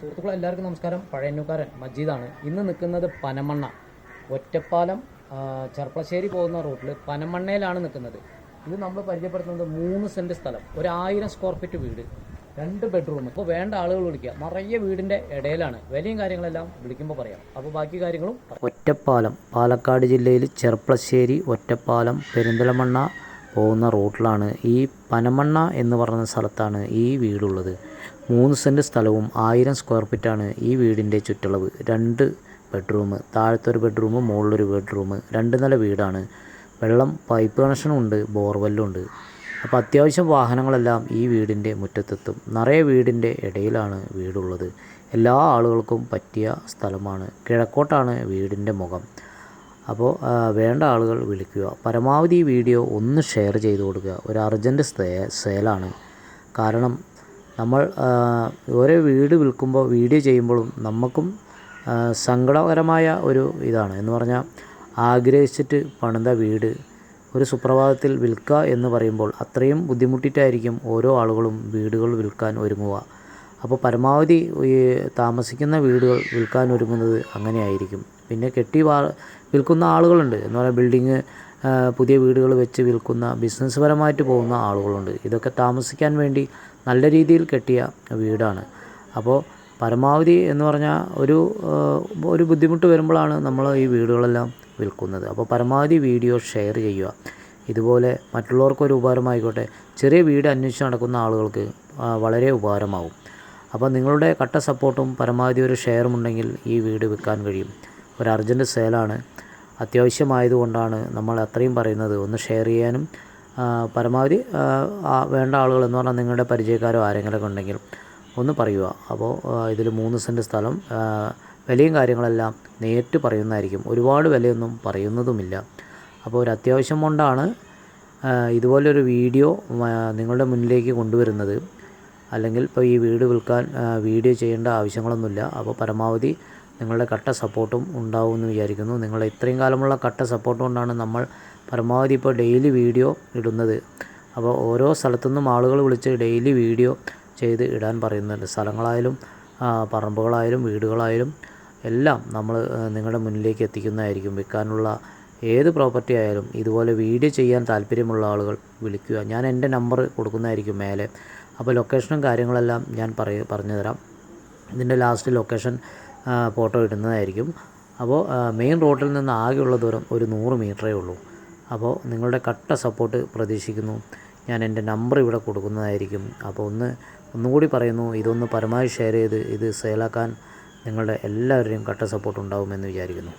സുഹൃത്തുക്കളെ എല്ലാവർക്കും നമസ്കാരം. പഴയന്നൂക്കാരൻ മജീദാണ്. ഇന്ന് നിൽക്കുന്നത് പനമണ്ണ ഒറ്റപ്പാലം ചെർപ്പളശ്ശേരി പോകുന്ന റൂട്ടിൽ പനമണ്ണയിലാണ് നിൽക്കുന്നത്. ഇത് നമ്മൾ പരിചയപ്പെടുത്തുന്നത് മൂന്ന് സെന്റ് സ്ഥലം ഒരു സ്ക്വയർ ഫീറ്റ് വീട് രണ്ട് ബെഡ്റൂം ഇപ്പോൾ വേണ്ട ആളുകൾ വിളിക്കുക. നിറയെ വീടിന്റെ ഇടയിലാണ്. വിലയും കാര്യങ്ങളെല്ലാം വിളിക്കുമ്പോൾ പറയാം. അപ്പോൾ ബാക്കി കാര്യങ്ങളും ഒറ്റപ്പാലം പാലക്കാട് ജില്ലയിൽ ചെർപ്പളശ്ശേരി ഒറ്റപ്പാലം പെരിന്തലമണ്ണ പോകുന്ന റൂട്ടിലാണ് ഈ പനമണ്ണ എന്ന് പറയുന്ന സ്ഥലത്താണ് ഈ വീടുള്ളത്. മൂന്ന് സെന്റ് സ്ഥലവും ആയിരം സ്ക്വയർ ഫീറ്റാണ് ഈ വീടിന്റെ ചുറ്റളവ്. രണ്ട് ബെഡ്റൂം താഴത്തെ ഒരു ബെഡ്റൂം മുകളിലൊരു ബെഡ്റൂം രണ്ട് നില വീടാണ്. വെള്ളം പൈപ്പ് കണക്ഷനും ഉണ്ട് ബോർവെല്ലും ഉണ്ട്. അപ്പോൾ അത്യാവശ്യം വാഹനങ്ങളെല്ലാം ഈ വീടിന്റെ മുറ്റത്തെത്തും. നിറയെ വീടിന്റെ ഇടയിലാണ് വീടുള്ളത്. എല്ലാ ആളുകൾക്കും പറ്റിയ സ്ഥലമാണ്. കിഴക്കോട്ടാണ് വീടിന്റെ മുഖം. അപ്പോൾ വേണ്ട ആളുകൾ വിളിക്കുക. പരമാവധി ഈ വീഡിയോ ഒന്ന് ഷെയർ ചെയ്ത് കൊടുക്കുക. ഒരു അർജന്റ് സെയിലാണ് കാരണം നമ്മൾ ഓരോ വീട് വിൽക്കുമ്പോൾ വീഡിയോ ചെയ്യുമ്പോഴും നമുക്കും സങ്കടകരമായ ഒരു ഇതാണ്. എന്ന് പറഞ്ഞാൽ ആഗ്രഹിച്ചിട്ട് പണിത വീട് ഒരു സുപ്രഭാതത്തിൽ വിൽക്കുക എന്ന് പറയുമ്പോൾ അത്രയും ബുദ്ധിമുട്ടിയിട്ടായിരിക്കും ഓരോ ആളുകളും വീടുകൾ വിൽക്കാൻ ഒരുങ്ങുക. അപ്പോൾ പരമാവധി ഈ താമസിക്കുന്ന വീടുകൾ വിൽക്കാൻ ഒരുങ്ങുന്നത് അങ്ങനെയായിരിക്കും. പിന്നെ കെട്ടി വിൽക്കുന്ന ആളുകളുണ്ട്. എന്ന് പറയുക ബിൽഡിങ് പുതിയ വീടുകൾ വെച്ച് വിൽക്കുന്ന ബിസിനസ് പരമായിട്ട് പോകുന്ന ആളുകളുണ്ട്. ഇതൊക്കെ താമസിക്കാൻ വേണ്ടി നല്ല രീതിയിൽ കെട്ടിയ വീടാണ്. അപ്പോൾ പരമാവധി എന്ന് പറഞ്ഞാൽ ഒരു ഒരു ബുദ്ധിമുട്ട് വരുമ്പോഴാണ് നമ്മൾ ഈ വീടുകളെല്ലാം വിൽക്കുന്നത്. അപ്പോൾ പരമാവധി വീഡിയോ ഷെയർ ചെയ്യുക. ഇതുപോലെ മറ്റുള്ളവർക്കൊരു ഉപകാരമായിക്കോട്ടെ. ചെറിയ വീട് അന്വേഷിച്ച് നടക്കുന്ന ആളുകൾക്ക് വളരെ ഉപകാരമാവും. അപ്പോൾ നിങ്ങളുടെ കട്ട സപ്പോർട്ടും പരമാവധി ഒരു ഷെയറും ഉണ്ടെങ്കിൽ ഈ വീട് വിൽക്കാൻ കഴിയും. ഒരു അർജന്റ് സെയിലാണ് അത്യാവശ്യമായതുകൊണ്ടാണ് നമ്മൾ അത്രയും പറയുന്നത്. ഒന്ന് ഷെയർ ചെയ്യാനും പരമാവധി വേണ്ട ആളുകൾ എന്ന് പറഞ്ഞാൽ നിങ്ങളുടെ പരിചയക്കാരോ ആരെങ്കിലുമൊക്കെ ഉണ്ടെങ്കിൽ ഒന്ന് പറയുക. അപ്പോൾ ഇതിൽ മൂന്ന് സെന്റ് സ്ഥലം വിലയും കാര്യങ്ങളെല്ലാം നേരിട്ട് പറയുന്നതായിരിക്കും. ഒരുപാട് വിലയൊന്നും പറയുന്നതുമില്ല. അപ്പോൾ ഒരു അത്യാവശ്യം കൊണ്ടാണ് ഇതുപോലൊരു വീഡിയോ നിങ്ങളുടെ മുന്നിലേക്ക് കൊണ്ടുവരുന്നത്. അല്ലെങ്കിൽ ഇപ്പോൾ ഈ വീട് വിൽക്കാൻ വീഡിയോ ചെയ്യേണ്ട ആവശ്യങ്ങളൊന്നുമില്ല. അപ്പോൾ പരമാവധി നിങ്ങളുടെ കട്ട സപ്പോർട്ടും ഉണ്ടാവുമെന്ന് വിചാരിക്കുന്നു. നിങ്ങളുടെ ഇത്രയും കാലമുള്ള കട്ട സപ്പോർട്ട് കൊണ്ടാണ് നമ്മൾ പരമാവധി ഇപ്പോൾ ഡെയിലി വീഡിയോ ഇടുന്നത്. അപ്പോൾ ഓരോ സ്ഥലത്തുനിന്നും ആളുകൾ വിളിച്ച് ഡെയിലി വീഡിയോ ചെയ്ത് ഇടാൻ പറയുന്നുണ്ട്. സ്ഥലങ്ങളായാലും പറമ്പുകളായാലും വീടുകളായാലും എല്ലാം നമ്മൾ നിങ്ങളുടെ മുന്നിലേക്ക് എത്തിക്കുന്നതായിരിക്കും. വിൽക്കാനുള്ള ഏത് പ്രോപ്പർട്ടി ആയാലും ഇതുപോലെ വീഡിയോ ചെയ്യാൻ താല്പര്യമുള്ള ആളുകൾ വിളിക്കുക. ഞാൻ എന്റെ നമ്പർ കൊടുക്കുന്നതായിരിക്കും മേലെ. അപ്പോൾ ലൊക്കേഷനും കാര്യങ്ങളെല്ലാം ഞാൻ പറയ പറഞ്ഞു തരാം ഇതിന്റെ ലാസ്റ്റ് ലൊക്കേഷൻ ഫോട്ടോ ഇടുന്നതായിരിക്കും. അപ്പോൾ മെയിൻ റോഡിൽ നിന്ന് ആകെയുള്ള ദൂരം ഒരു നൂറ് മീറ്ററേ ഉള്ളൂ. അപ്പോൾ നിങ്ങളുടെ കട്ട സപ്പോർട്ട് പ്രതീക്ഷിക്കുന്നു. ഞാൻ എന്റെ നമ്പർ ഇവിടെ കൊടുക്കുന്നതായിരിക്കും. അപ്പോൾ ഒന്ന് ഒന്നുകൂടി പറയുന്നു ഇതൊന്ന് പരമാവധി ഷെയർ ചെയ്ത് ഇത് സെയിലാക്കാൻ നിങ്ങളുടെ എല്ലാവരുടെയും കട്ട സപ്പോർട്ട് ഉണ്ടാകുമെന്ന് വിചാരിക്കുന്നു.